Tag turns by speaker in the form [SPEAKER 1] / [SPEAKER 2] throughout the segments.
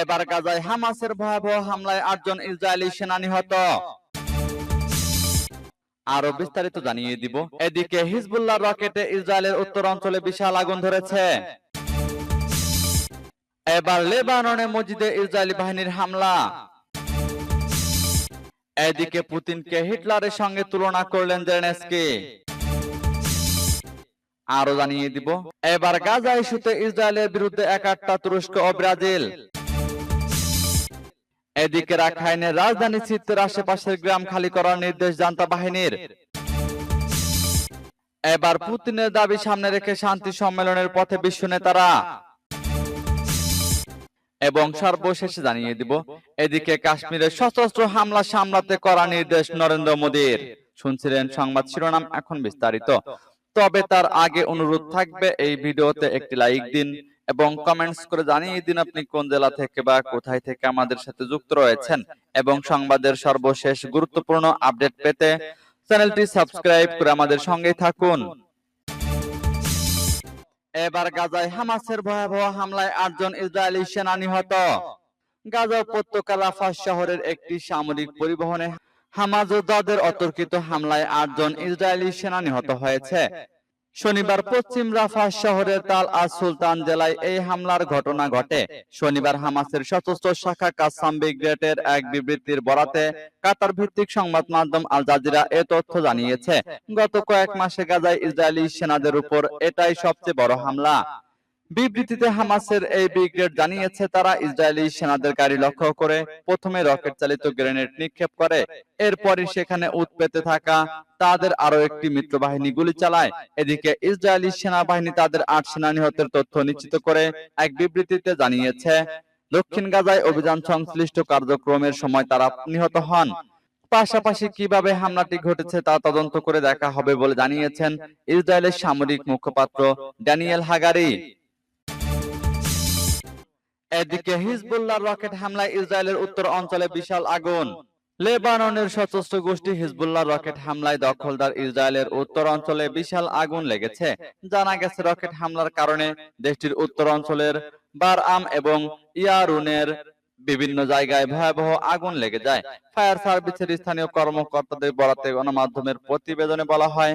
[SPEAKER 1] এবার গাজায় হামাসের ভয়াবহ হামলায় আটজন ইসরায়েলি সেনা নিহত। আরও বিস্তারিত জানিয়ে দিব। এদিকে হিজবুল্লাহ রকেটে ইসরায়েলের উত্তর অঞ্চলে বিশাল আগুন ধরেছে। এবার লেবাননে মসজিদে ইসরায়েলি বাহিনীর হামলা। এদিকে পুতিনকে হিটলারের সঙ্গে তুলনা করলেন জেলেনস্কি। আরও জানিয়ে দিব। এবার গাজা ইস্যুতে ইসরায়েলের বিরুদ্ধে একাত্তা তুরস্ক ও ব্রাজিল। এদিকে রাখাইনের রাজধানী চিত্তের আশেপাশের গ্রাম খালি করার নির্দেশ জান্তা বাহিনীর। এবার পুতিনের দাবি সামনে রেখে শান্তি সম্মেলনের পথে বিশ্ব নেতারা। এবং সর্বশেষে জানিয়ে দিব এদিকে কাশ্মীরের সশস্ত্র হামলা সামলাতে করা নির্দেশ নরেন্দ্র মোদীর। শুনছিলেন সংবাদ শিরোনাম এখন বিস্তারিত। তবে তার আগে অনুরোধ থাকবে এই ভিডিওতে একটি লাইক দিন। এবং কমেন্টস করে জানিয়ে দিন আপনি কোন জেলা থেকে বা কোথায় থেকে আমাদের সাথে যুক্ত রয়েছেন এবং সংবাদের সর্বশেষ গুরুত্বপূর্ণ আপডেট পেতে চ্যানেলটি সাবস্ক্রাইব করে আমাদের সঙ্গেই থাকুন। এবার গাজায় হামাসের ভয়াবহ হামলায় আটজন ইসরায়েলি সেনা নিহত গাজা উপত্যকা রাফা শহরের একটি সামরিক পরিবহনে হামাজ যোদ্ধাদের অতর্কিত হামলায় আটজন ইসরায়েলি সেনা নিহত হয়েছে। শনিবার পশ্চিম রাফা শহরের তাল আজ সুলতান জেলায় এই হামলার ঘটনা ঘটে। শনিবার হামাসের সশস্ত্র শাখা কাসাম ব্রিগেডের এক বিবৃতির বরাতে কাতার ভিত্তিক সংবাদ মাধ্যম আল জাজিরা এ তথ্য জানিয়েছে। গত কয়েক মাসে গাজায় ইসরায়েলি সেনাদের উপর এটাই সবচেয়ে বড় হামলা। বিবৃতিতে হামাসের এই ব্রিগেড জানিয়েছে, তারা ইসরায়েলি সেনাদের গাড়ি লক্ষ্য করে প্রথমে রকেট চালিত গ্রেনেড নিক্ষেপ করে। এরপরই সেখানে উৎপেতে থাকা তাদের আরও একটি মিত্র বাহিনী গুলি চালায়। এদিকে ইসরায়েলি সেনাবাহিনী তাদের আট সেনা নিহতের তথ্য নিশ্চিত করে এক বিবৃতিতে জানিয়েছে, দক্ষিণ গাজায় অভিযান সংশ্লিষ্ট কার্যক্রমের সময় তারা নিহত হন। পাশাপাশি কীভাবে হামলাটি ঘটেছে তা তদন্ত করে দেখা হবে বলে জানিয়েছেন ইসরায়েলের সামরিক মুখপাত্র ড্যানিয়েল হাগারি। এদিকে হিজবুল্লাহ রকেট হামলায় ইসরায়েলের উত্তর অঞ্চলে বিশাল আগুন। লেবাননের সশস্ত্র গোষ্ঠী হিজবুল্লাহ রকেট হামলায় দখলদার ইসরায়েলের উত্তর অঞ্চলে বিশাল আগুন লেগেছে। জানা গেছে রকেট হামলার কারণে দেশটির উত্তর অঞ্চলের বারআম এবং ইয়ারুনের বিভিন্ন জায়গায় ভয়াবহ আগুন লেগে যায়। ফায়ার সার্ভিসের স্থানীয় কর্মকর্তাদের বরাতে গণমাধ্যমের প্রতিবেদনে বলা হয়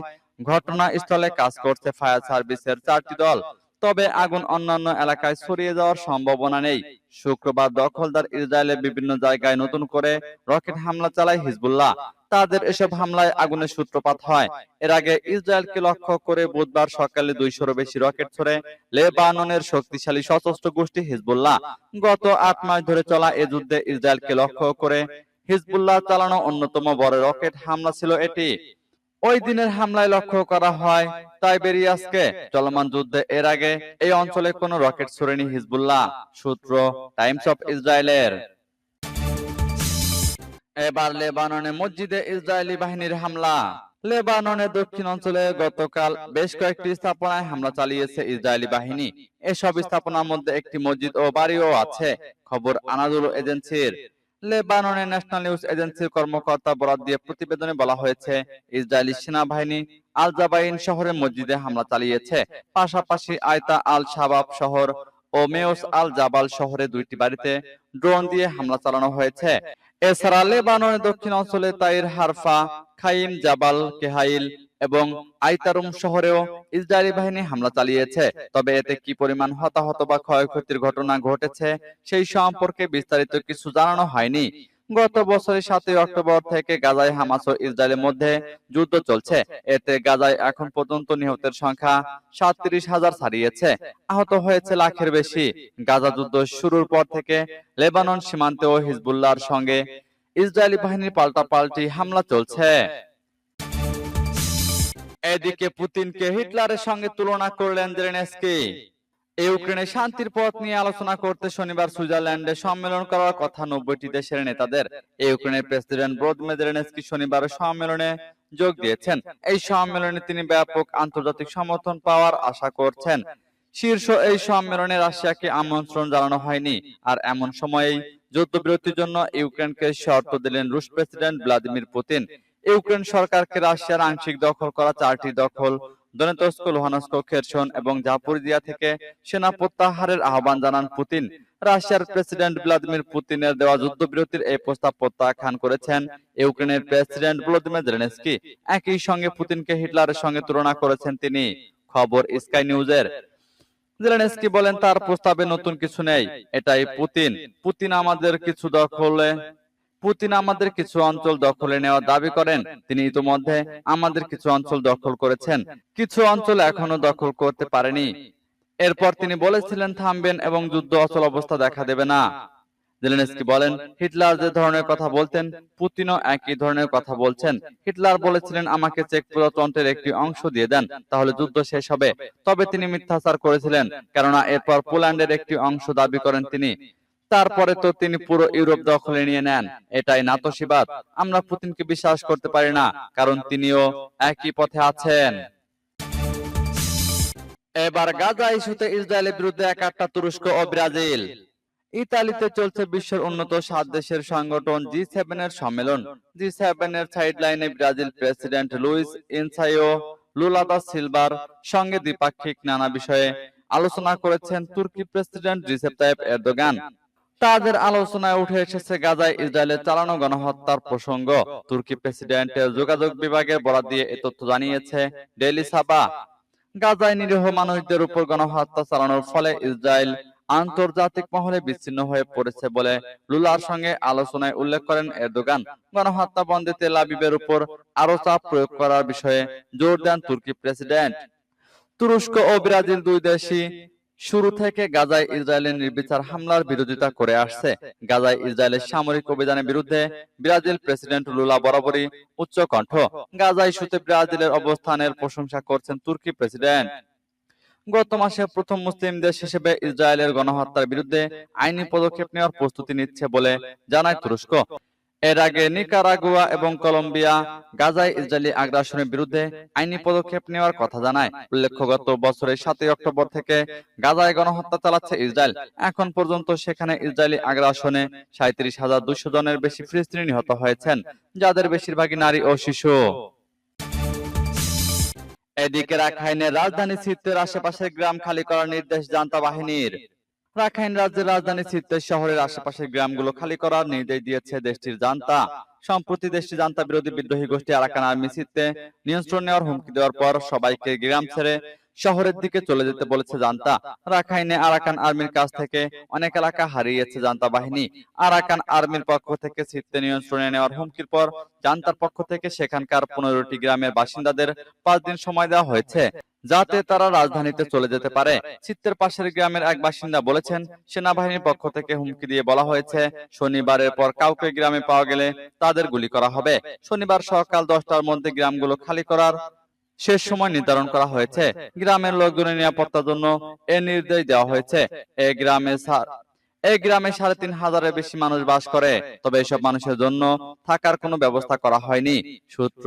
[SPEAKER 1] ঘটনাস্থলে কাজ করছে ফায়ার সার্ভিসের চারটি দল। তবে আগুন অন্যান্য এলাকায় ছড়িয়ে যাওয়ার সম্ভাবনা নেই। শুক্রবার দখলদার ইসরায়েলের বিভিন্ন জায়গায় নতুন করে রকেট হামলা চালায় হিজবুল্লাহ। তাদের এসব হামলায় আগুনের সূত্রপাত হয়। এর আগে ইসরায়েলকে লক্ষ্য করে বুধবার সকালে দুইশোরও বেশি রকেট ছড়ে লেবাননের শক্তিশালী সশস্ত্র গোষ্ঠী হিজবুল্লাহ গত আট মাস ধরে চলা এ যুদ্ধে ইসরায়েলকে লক্ষ্য করে হিজবুল্লাহ চালানো অন্যতম বড় রকেট হামলা ছিল এটি। ওই দিনের হামলায় লক্ষ্য করা হয় তাইবেরিয়াসকে চলমান যুদ্ধে এর আগে এই অঞ্চলে কোনো রকেট ছড়েনি হিজবুল্লাহ সূত্র টাইমস অফ ইসরায়েলের। এবার লেবাননে মসজিদে ইসরায়েলি বাহিনীর হামলা। লেবাননের দক্ষিণ অঞ্চলে গতকাল বেশ কয়েকটি স্থাপনায় হামলা চালিয়েছে ইসরায়েলি বাহিনী। এসব স্থাপনার মধ্যে একটি মসজিদ ও বাড়িও আছে, খবর আনাদুল এজেন্সির। লেবাননের ন্যাশনাল নিউজ এজেন্সির কর্মকর্তা বরাদ দিয়ে প্রতিবেদনে বলা হয়েছে, ইসরায়েলি সেনাবাহিনী আল জাবাইন শহরের মসজিদে হামলা চালিয়েছে। পাশাপাশি আয়তা আল শাবাব শহর ও মেয়স আল জাবাল শহরে দুইটি বাড়িতে ড্রোন দিয়ে হামলা চালানো হয়েছে। এছাড়া লেবাননের দক্ষিণ অঞ্চলে তাইর হারফা খাইম জাবাল কেহাইল এবং আইতারুম শহরেও ইসরায়েলি বাহিনী হামলা চালিয়েছে। তবে এতে কি পরিমাণ হতাহত বা ক্ষয়ক্ষতির ঘটনা ঘটেছে, সেই সম্পর্কে বিস্তারিত কিছু জানানো হয়নি। গত বছরের সাতই অক্টোবর থেকে গাজায় হামাস ও ইসরায়েলের মধ্যে যুদ্ধ চলছে। এতে গাজায় এখন পর্যন্ত নিহতের সংখ্যা সাতত্রিশ হাজার ছাড়িয়েছে। আহত হয়েছে লাখের বেশি। গাজা যুদ্ধ শুরুর পর থেকে লেবানন সীমান্তে ও হিজবুল্লাহর সঙ্গে ইসরায়েলি বাহিনীর পাল্টাপাল্টি হামলা চলছে। এদিকে পুতিনকে হিটলারের সঙ্গে তুলনা করলেন জেলেনস্কি। ইউক্রেনে শান্তির পথ নিয়ে আলোচনা করতে শনিবার সুইজারল্যান্ডে সম্মেলন করার কথা নব্বইটি দেশের নেতাদের। ইউক্রেনের প্রেসিডেন্ট ভ্লোদিমির জেলেনস্কি শনিবার সম্মেলনে যোগ দিয়েছেন। এই সম্মেলনে তিনি ব্যাপক আন্তর্জাতিক সমর্থন পাওয়ার আশা করছেন। শীর্ষ এই সম্মেলনে রাশিয়াকে আমন্ত্রণ জানানো হয়নি। আর এমন সময়েই যুদ্ধবিরতির জন্য ইউক্রেনকে শর্ত দিলেন রুশ প্রেসিডেন্ট ভ্লাদিমির পুতিন। ইউক্রেন সরকারকে রাশিয়ার আংশিক দখল করা চারটি দখল, দনেতস্ক, লোহানস্ক, খেরসন এবং জাপুরিদিয়া থেকে সেনা প্রত্যাহারের আহ্বান জানান পুতিন। রাশিয়ার প্রেসিডেন্ট ভ্লাদিমির পুতিনের দেওয়া যুদ্ধবিরতির এই প্রস্তাব প্রত্যাখ্যান করেছেন ইউক্রেনের প্রেসিডেন্ট ভলোদিমির জেলেনস্কি। একই সঙ্গে পুতিনকে হিটলারের সঙ্গে তুলনা করেছেন তিনি। খবর স্কাই নিউজের। জেলেনস্কি বলেন, তার প্রস্তাবে নতুন কিছু নেই, এটাই পুতিন। পুতিন আমাদের কিছু দখলে পুতিন আমাদের কিছু অঞ্চল দখলে নেওয়ার দাবি করেন। তিনি ইতিমধ্যে আমাদের কিছু অঞ্চল দখল করেছেন। কিছু অঞ্চল এখনও দখল করতে পারেনি। এরপর তিনি বলেছিলেন, থামবেন এবং যুদ্ধ অচল অবস্থা দেখা দেবে না। বলেন, হিটলার যে ধরনের কথা বলতেন, পুতিনও একই ধরনের কথা বলছেন। হিটলার বলেছিলেন, আমাকে চেক প্রজাতন্ত্রের একটি অংশ দিয়ে দেন, তাহলে যুদ্ধ শেষ হবে। তবে তিনি মিথ্যাচার করেছিলেন, কেননা এরপর পোল্যান্ডের একটি অংশ দাবি করেন তিনি। তারপরে তো তিনি পুরো ইউরোপ দখলে নিয়ে নেন। এটাই নাতসিবাদ আমরা পুতিনকে বিশ্বাস করতে পারি না কারণ তিনিও একই পথে আছেন। এবার গাজা ইস্যুতে ইসরায়েলের বিরুদ্ধে একাট্টা তুরস্ক ও ব্রাজিল। ইতালিতে চলছে বিশ্বের উন্নত সাত দেশের সংগঠন জি সেভেন এর সম্মেলন। জি সেভেন এর সাইডলাইনে Brazil president Luiz Inácio Lula da silver সঙ্গে দ্বিপাক্ষিক নানা বিষয়ে আলোচনা করেছেন তুর্কি প্রেসিডেন্ট রিসেপ তাইপ এরদোগান তাদের আলোচনায় উঠে এসেছে গাজায় ইসরায়েলের চালানো গণহত্যার প্রসঙ্গ। তুর্কি প্রেসিডেন্টের যোগাযোগ বিভাগের বরাদ দিয়ে এ তথ্য জানিয়েছে ডেইলি সাবা। গাজায় নিরীহ মানুষদের উপর গণহত্যা চালানোর ফলে ইসরায়েল আন্তর্জাতিক মহলে বিচ্ছিন্ন হয়ে পড়েছে বলে লুলার সঙ্গে আলোচনায় উল্লেখ করেন এরদোগান। গণহত্যা বন্ধে তেল আবিবের উপর আরও চাপ প্রয়োগ করার বিষয়ে জোর দেন তুর্কি প্রেসিডেন্ট। তুরস্ক ও ব্রাজিল দুই দেশই শুরু থেকে গাজায় ইসরায়েলের নির্বিচার হামলার বিরোধিতা করে আসছে। গাজায় ইসরায়েলের সামরিক অভিযানের বিরুদ্ধে ব্রাজিল প্রেসিডেন্ট লুলা বরাবরই উচ্চ কণ্ঠ। গাজা ইস্যুতে ব্রাজিলের অবস্থানের প্রশংসা করছেন তুর্কি প্রেসিডেন্ট। গত মাসে প্রথম মুসলিম দেশ হিসেবে ইসরায়েলের গণহত্যার বিরুদ্ধে আইনি পদক্ষেপ নেওয়ার প্রস্তুতি নিচ্ছে বলে জানায় তুরস্ক। এর আগে নিকারাগুয়া এবং কলম্বিয়া গাজায় ইসরায়েলি আগ্রাসনের বিরুদ্ধে আইনি পদক্ষেপ নেওয়ার কথা জানায়। উল্লেখ্য গত বছরের সাতই অক্টোবর থেকে গাজায় গণহত্যা চালাচ্ছে ইসরায়েল। এখন পর্যন্ত সেখানে ইসরায়েলি আগ্রাসনে সাঁত্রিশ হাজার দুশো জনের বেশি ফিলিস্তিনি নিহত হয়েছেন, যাদের বেশিরভাগই নারী ও শিশু। এদিকে রাখাইনের রাজধানী সিত্তের আশেপাশের গ্রাম খালি করার নির্দেশ জান্তা বাহিনীর। রাখাইন রাজ্যের রাজধানী সিত্তের শহরের আশেপাশের গ্রামগুলো খালি করার নির্দেশ দিয়েছে দেশটির জান্তা। সম্প্রতি দেশটি জান্তা বিরোধী বিদ্রোহী গোষ্ঠী আরাকান আর্মি সিত্তে নিয়ন্ত্রণ নেওয়ার হুমকি দেওয়ার পর সবাইকে গ্রাম ছেড়ে শহরের দিকে চলে যেতে বলেছে জান্তা। রাখাইনে আরাকান আর্মির কাছ থেকে অনেক এলাকা হারিয়েছে জান্তা বাহিনী। আরাকান আর্মির পক্ষ থেকে সিত্তে নিয়ন্ত্রণে নেওয়ার হুমকির পর জান্তার পক্ষ থেকে সেখানকার পনেরোটি গ্রামের বাসিন্দাদের পাঁচ দিন সময় দেওয়া হয়েছে। যাতে তারা রাজধানীতে চলে যেতে পারে। চিত্তের পাশের গ্রামের এক বাসিন্দা বলেছেন, সেনাবাহিনীর পক্ষ থেকে হুমকি দিয়ে বলা হয়েছে, শনিবারের পর কাউকে গ্রামে পাওয়া গেলে তাদের গুলি করা হবে। শনিবার সকাল দশটার মধ্যে গ্রামগুলো খালি করার শেষ সময় নির্ধারণ করা হয়েছে। গ্রামের লোকজনের নিরাপত্তার জন্য এ নির্দেশ দেওয়া হয়েছে। এই গ্রামে এই গ্রামে সাড়ে তিন হাজারের বেশি মানুষ বাস করে, তবে এসব মানুষের জন্য থাকার কোনো ব্যবস্থা করা হয়নি, সূত্র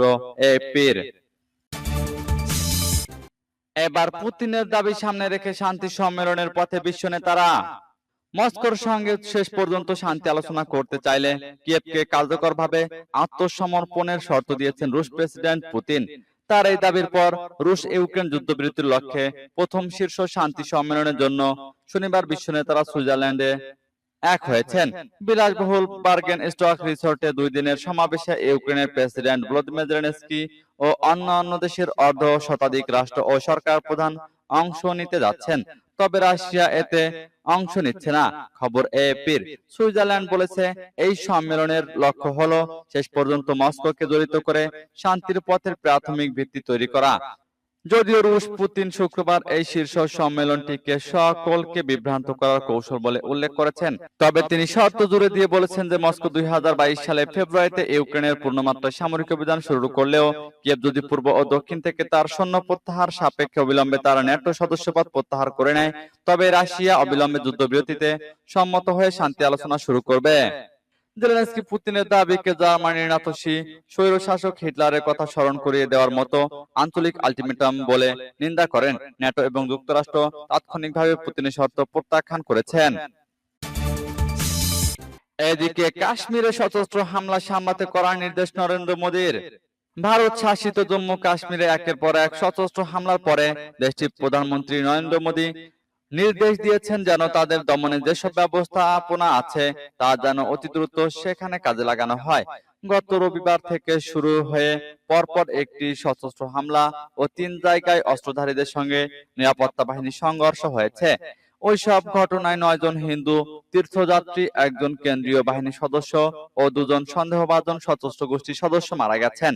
[SPEAKER 1] এপির। এবার পুতিনের দাবি সামনে রেখে শান্তি সম্মেলনের পথে বিশ্ব নেতারা মস্কোর সঙ্গে শেষ পর্যন্ত শান্তি আলোচনা করতে চাইলে কিয়েভকে কার্যকরভাবে আত্মসমর্পণের শর্ত দিয়েছেন রুশ প্রেসিডেন্ট পুতিন। তার এই দাবির পর রুশ ইউক্রেন যুদ্ধবিরতির লক্ষ্যে প্রথম শীর্ষ শান্তি সম্মেলনের জন্য শনিবার বিশ্ব নেতারা সুইজারল্যান্ডে এক হয়েছেন। বিলাসবহুল বার্গেন স্টক রিসোর্টে দুই দিনের সমাবেশে ইউক্রেনের প্রেসিডেন্ট ভলোদিমির জেলেনস্কি ও অন্যান্য দেশের অর্ধ শতাধিক রাষ্ট্র ও সরকার প্রধান অংশ নিতে যাচ্ছেন। তবে রাশিয়া এতে অংশ নিচ্ছে না। খবর এপির সুইজারল্যান্ড বলেছে এই সম্মেলনের লক্ষ্য হলো শেষ পর্যন্ত মস্কোকে জড়িত করে শান্তির পথের প্রাথমিক ভিত্তি তৈরি করা। যদিও রুশ পুতিন শুক্রবার এই শীর্ষ সম্মেলনটিকে সকলকে বিভ্রান্ত করার কৌশল বলে উল্লেখ করেছেন। তবে তিনি শর্ত জুড়ে দিয়ে বলেছেন যে মস্কো দুই সালে ফেব্রুয়ারিতে ইউক্রেনের পূর্ণমাত্রায় সামরিক অভিযান শুরু করলেও কিয়েভ যদি পূর্ব ও দক্ষিণ থেকে তার সৈন্য প্রত্যাহার সাপেক্ষে অবিলম্বে তার ন্যাটো সদস্যপদ প্রত্যাহার করে নেয়। তবে রাশিয়া অবিলম্বে যুদ্ধবিরতিতে সম্মত হয়ে শান্তি আলোচনা শুরু করবে। জেলেনস্কি পুতিনের দাবিকে জার্মানির নাতসী শাসক হিটলারের কথা স্মরণ করিয়ে দেওয়ার মতো আঞ্চলিক আলটিমেটাম বলে নিন্দা করেন ন্যাটো এবং যুক্তরাষ্ট্র তাৎক্ষণিকভাবে পুতিনের শর্ত প্রত্যাখ্যান করেছেন। এদিকে কাশ্মীরে সশস্ত্র হামলা সামলাতে করার নির্দেশ নরেন্দ্র মোদীর। ভারত শাসিত জম্মু কাশ্মীরে একের পর এক সশস্ত্র হামলার পরে দেশটির প্রধানমন্ত্রী নরেন্দ্র মোদী নির্দেশ দিয়েছেন যেন তাদের দমনে যেসব ব্যবস্থাপনা আছে তা যেন অতি দ্রুত সেখানে কাজে লাগানো হয়। গত রবিবার থেকে শুরু হয়ে পরপর একটি সশস্ত্র হামলা ও তিন জায়গায় অস্ত্রধারীদের সঙ্গে নিরাপত্তা বাহিনীর সংঘর্ষ হয়েছে। ওই সব ঘটনায় নয়জন হিন্দু তীর্থযাত্রী একজন কেন্দ্রীয় বাহিনীর সদস্য ও দুজন সন্দেহভাজন সশস্ত্র গোষ্ঠীর সদস্য মারা গেছেন।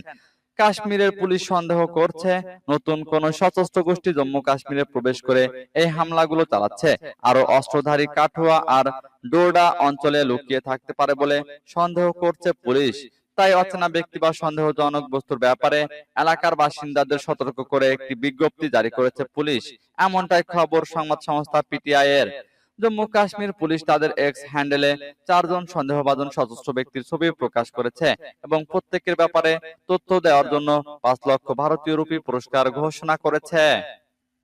[SPEAKER 1] কাশ্মীরের পুলিশ সন্দেহ করছে। নতুন কোন সশস্ত্র গোষ্ঠী জম্মু কাশ্মীরে প্রবেশ করে এই হামলাগুলো চালাচ্ছে। আরও অস্ত্রধারী কাঠুয়া আর ডোডা অঞ্চলে লুকিয়ে থাকতে পারে বলে সন্দেহ করছে পুলিশ। তাই অচেনা ব্যক্তি বা সন্দেহজনক বস্তুর ব্যাপারে এলাকার বাসিন্দাদের সতর্ক করে একটি বিজ্ঞপ্তি জারি করেছে পুলিশ। এমনটাই খবর সংবাদ সংস্থা পিটিআই এর। জম্মু কাশ্মীর পুলিশ তাদের এক্স হ্যান্ডেলে চারজন সন্দেহভাজন সশস্ত্র ব্যক্তির ছবি প্রকাশ করেছে এবং প্রত্যেকের ব্যাপারে তথ্য দেওয়ার জন্য পাঁচ লক্ষ ভারতীয় রুপি পুরস্কার ঘোষণা করেছে।